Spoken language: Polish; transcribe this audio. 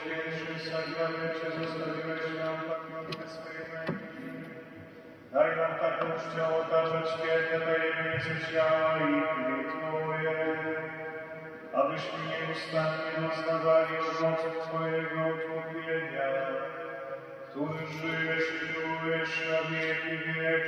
Najświętszym sakramencie zostawiłeś nam tak pamiątkę swojej męki. Daj nam taką czcią okażać święte tajemnice ciała i krwi Twoje, abyśmy nieustannie doznawali owoców Twojego odkupienia, który żyjesz i królujesz na wieki wieków.